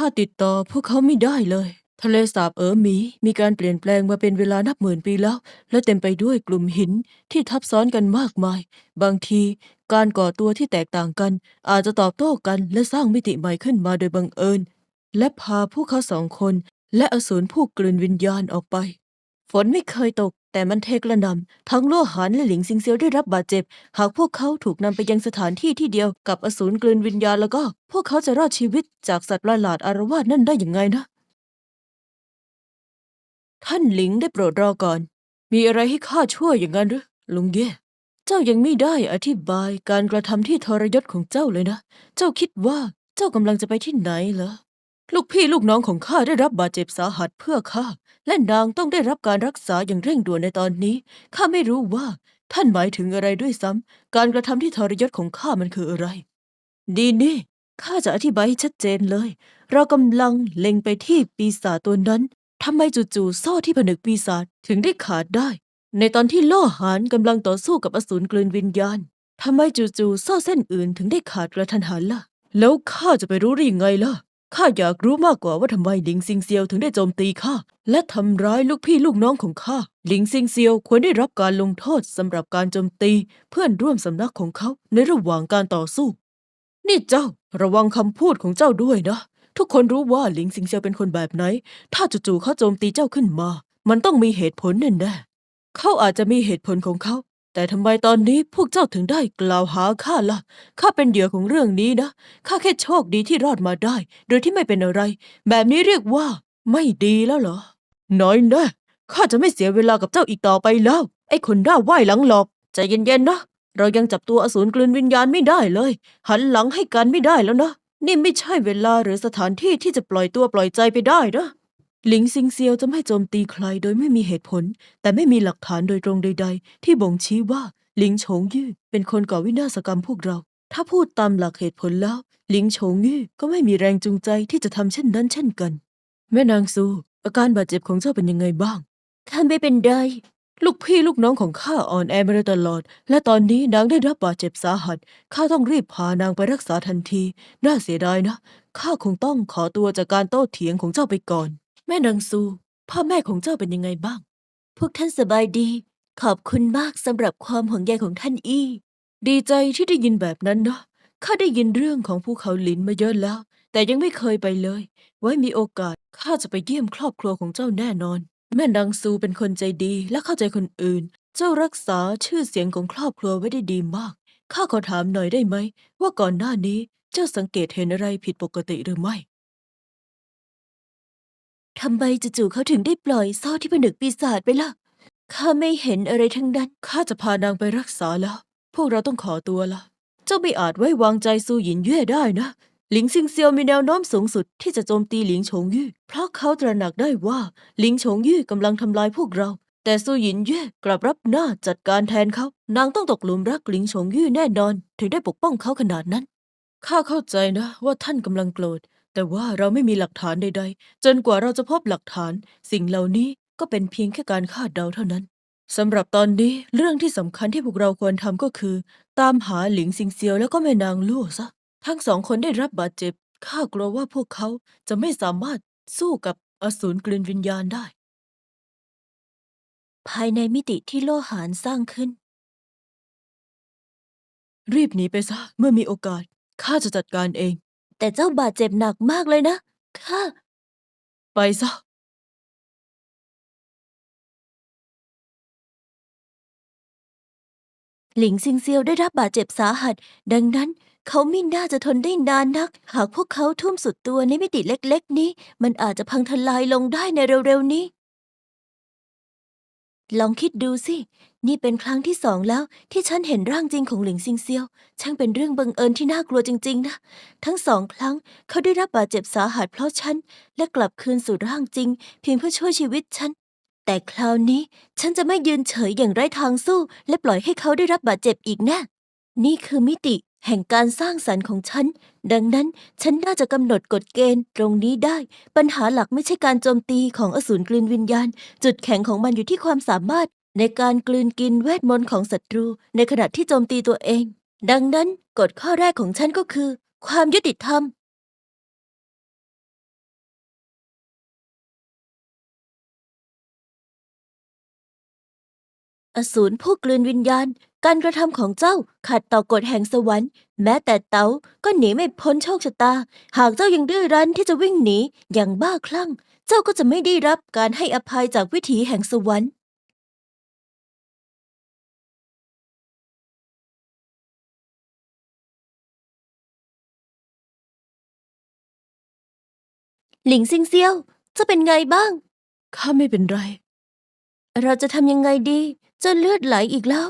ข้าติดต่อพวกเขาไม่ได้เลย ทะเลสาบเอ๋อหมี มีการเปลี่ยนแปลงมาเป็นเวลานับหมื่นปีแล้ว และเต็มไปด้วยกลุ่มหินที่ทับซ้อนกันมากมาย บางทีการก่อตัวที่แตกต่างกัน อาจจะตอบโต้กันและสร้างมิติใหม่ขึ้นมาโดยบังเอิญ และพาพวกเขาสองคน และอสูรผู้กลืนวิญญาณออกไป ฝนไม่เคยตก แต่มันเทกระหนำทั้งล่วหานและหลิงซิงเซียวได้รับบาดเจ็บ หากพวกเขาถูกนำไปยังสถานที่ที่เดียวกับอสูรกลืนวิญญาณแล้วก็ พวกเขาจะรอดชีวิตจากสัตว์ประหลาดอารวาสนั่นได้อย่างไงนะ ท่านหลิงได้โปรดรอก่อน มีอะไรให้ข้าช่วยอย่างนั้นหรือลุงเย่เจ้ายังไม่ได้อธิบายการกระทำที่ทรยศของเจ้าเลยนะ เจ้าคิดว่าเจ้ากำลังจะไปที่ไหนเหรอ ลูกพี่ลูกน้องของข้าได้รับบาดเจ็บสาหัสเพื่อข้าและนางต้องได้รับการรักษาอย่างเร่งด่วนในตอนนี้ข้าไม่รู้ว่า ท่านหมายถึงอะไรด้วยซ้ำการกระทำที่ทรยศของข้ามันคืออะไร ดีนี่ข้าจะอธิบายให้ชัดเจนเลย เรากำลังเล็งไปที่ปีศาจตัวนั้นทำไมจู่ๆโซ่ที่ผนึกปีศาจถึงได้ขาดได้ ในตอนที่โล่หานกำลังต่อสู้กับอสูรกลืนวิญญาณทำไมจู่ๆโซ่เส้นอื่นถึงได้ขาดกระทันหันล่ะ แล้วข้าจะไปรู้ได้ยังไงล่ะ ข้าอยากรู้มากกว่าว่าทำไมหลิงซิงเซียวถึงได้โจมตีข้าและทำร้ายลูกพี่ลูกน้องของข้าหลิงซิงเซียวควรได้รับการลงโทษสำหรับการโจมตีเพื่อนร่วมสำนักของเขาในระหว่างการต่อสู้ นี่เจ้า ระวังคำพูดของเจ้าด้วยนะ ทุกคนรู้ว่าหลิงซิงเซียวเป็นคนแบบไหน ถ้าจู่ๆเขาโจมตีเจ้าขึ้นมา มันต้องมีเหตุผลแน่ๆเขาอาจจะมีเหตุผลของเขา แต่ทำไมตอนนี้พวกเจ้าถึงได้กล่าวหาข้าล่ะ ข้าเป็นเหยื่อของเรื่องนี้นะ ข้าแค่โชคดีที่รอดมาได้ โดยที่ไม่เป็นอะไร แบบนี้เรียกว่า ไม่ดีแล้วเหรอ น้อยนะข้าจะไม่เสียเวลากับเจ้าอีกต่อไปแล้ว ไอ้คนหน้าไหวหลังหลอกใจเย็นๆนะ เรายังจับตัวอสูรกลืนวิญญาณไม่ได้เลย หันหลังให้กันไม่ได้แล้วนะ นี่ไม่ใช่เวลาหรือสถานที่ที่จะปล่อยตัวปล่อยใจไปได้นะ หลิงซิงเซียวจะไม่โจมตีใครโดยไม่มีเหตุผล แต่ไม่มีหลักฐานโดยตรงใด ๆ ที่บ่งชี้ว่าหลิงโฉงยี่เป็นคนก่อวินาศกรรมพวกเรา ถ้าพูดตามหลักเหตุผลแล้ว หลิงโฉงยี่ก็ไม่มีแรงจูงใจที่จะทำเช่นนั้นเช่นกัน แม่นางซูอาการบาดเจ็บของเจ้าเป็นยังไงบ้างข้าไม่เป็นไรลูกพี่ลูกน้องของข้าอ่อนแอมาโดยตลอด และตอนนี้นางได้รับบาดเจ็บสาหัส ข้าต้องรีบพานางไปรักษาทันที น่าเสียดายนะ ข้าคงต้องขอตัวจากการโต้เถียงของเจ้าไปก่อน แม่นางซู พ่อแม่ของเจ้าเป็นยังไงบ้าง พวกท่านสบายดี ขอบคุณมากสำหรับความห่วงใยของท่านอี้ ดีใจที่ได้ยินแบบนั้นนะข้าได้ยินเรื่องของภูเขาหลินมาเยอะแล้ว แต่ยังไม่เคยไปเลย ไว้มีโอกาสข้าจะไปเยี่ยมครอบครัวของเจ้าแน่นอน แม่นางซูเป็นคนใจดีและเข้าใจคนอื่น เจ้ารักษาชื่อเสียงของครอบครัวไว้ได้ดีมาก ข้าขอถามหน่อยได้ไหม ว่าก่อนหน้านี้เจ้าสังเกตเห็นอะไรผิดปกติหรือไม่ ทำไมจู่ๆเขาถึงได้ปล่อยโซ่ที่ผนึกปีศาจไปล่ะ ข้าไม่เห็นอะไรทั้งนั้น ข้าจะพานางไปรักษาแล้ว พวกเราต้องขอตัวละ เจ้าไม่อาจไว้วางใจซูหยินเย่ได้นะ หลิงซิงเซียวมีแนวโน้มสูงสุดที่จะโจมตีหลิงชงยี่ เพราะเขาตระหนักได้ว่าหลิงชงยี่กำลังทำลายพวกเรา แต่ซูหยินเย่กลับรับหน้าจัดการแทนเขา นางต้องตกหลุมรักหลิงชงยี่แน่นอน ถึงได้ปกป้องเขาขนาดนั้น ข้าเข้าใจนะว่าท่านกำลังโกรธ แต่ว่าเราไม่มีหลักฐานใด ๆ จนกว่าเราจะพบหลักฐาน สิ่งเหล่านี้ก็เป็นเพียงแค่การคาดเดาเท่านั้นสำหรับตอนนี้เรื่องที่สำคัญที่พวกเราควรทำก็คือ ตามหาหลิงซิงเซียวแล้วก็แม่นางลู่ซะ ทั้งสองคนได้รับบาดเจ็บข้ากลัวว่าพวกเขาจะไม่สามารถสู้กับอสูรกลืนวิญญาณได้ ภายในมิติที่โลหานสร้างขึ้น รีบหนีไปซะเมื่อมีโอกาสข้าจะจัดการเอง แต่เจ้าบาดเจ็บหนักมากเลยนะข้าไปซะ หลิงซิงเซียวได้รับบาดเจ็บสาหัส ดังนั้น เขาไม่น่าจะทนได้นานนัก หากพวกเขาทุ่มสุดตัวในมิติเล็ก ๆ นี้ มันอาจจะพังทลายลงได้ในเร็ว ๆ นี้ ลองคิดดูสิ นี่เป็นครั้งที่สองแล้วที่ฉันเห็นร่างจริงของหลิงซิงเซียว ช่างเป็นเรื่องบังเอิญที่น่ากลัวจริง ๆ นะ ทั้งสองครั้งเขาได้รับบาดเจ็บสาหัสเพราะฉัน และกลับคืนสู่ร่างจริง เพียงเพื่อช่วยชีวิตฉัน แต่คราวนี้ฉันจะไม่ยืนเฉยอย่างไร้ทางสู้ และปล่อยให้เขาได้รับบาดเจ็บอีกแน่นี่คือมิติแห่งการสร้างสรรค์ของฉัน ดังนั้นฉันน่าจะกำหนดกฎเกณฑ์ตรงนี้ได้ ปัญหาหลักไม่ใช่การโจมตีของอสูรกลืนวิญญาณ จุดแข็งของมันอยู่ที่ความสามารถ ในการกลืนกินเวทมนต์ของศัตรูในขณะที่โจมตีตัวเอง ดังนั้นกฎข้อแรกของฉันก็คือ ความยุติธรรม อสูรผู้กลืนวิญญาณ การกระทำของเจ้าขัดต่อกฎแห่งสวรรค์ แม้แต่เต๋าก็หนีไม่พ้นโชคชะตา หากเจ้ายังดื้อรั้นที่จะวิ่งหนีอย่างบ้าคลั่ง เจ้าก็จะไม่ได้รับการให้อภัยจากวิถีแห่งสวรรค์ หลิงซิงเซียว จะเป็นไงบ้าง ข้าไม่เป็นไร เราจะทำยังไงดีจนเลือดไหลอีกแล้ว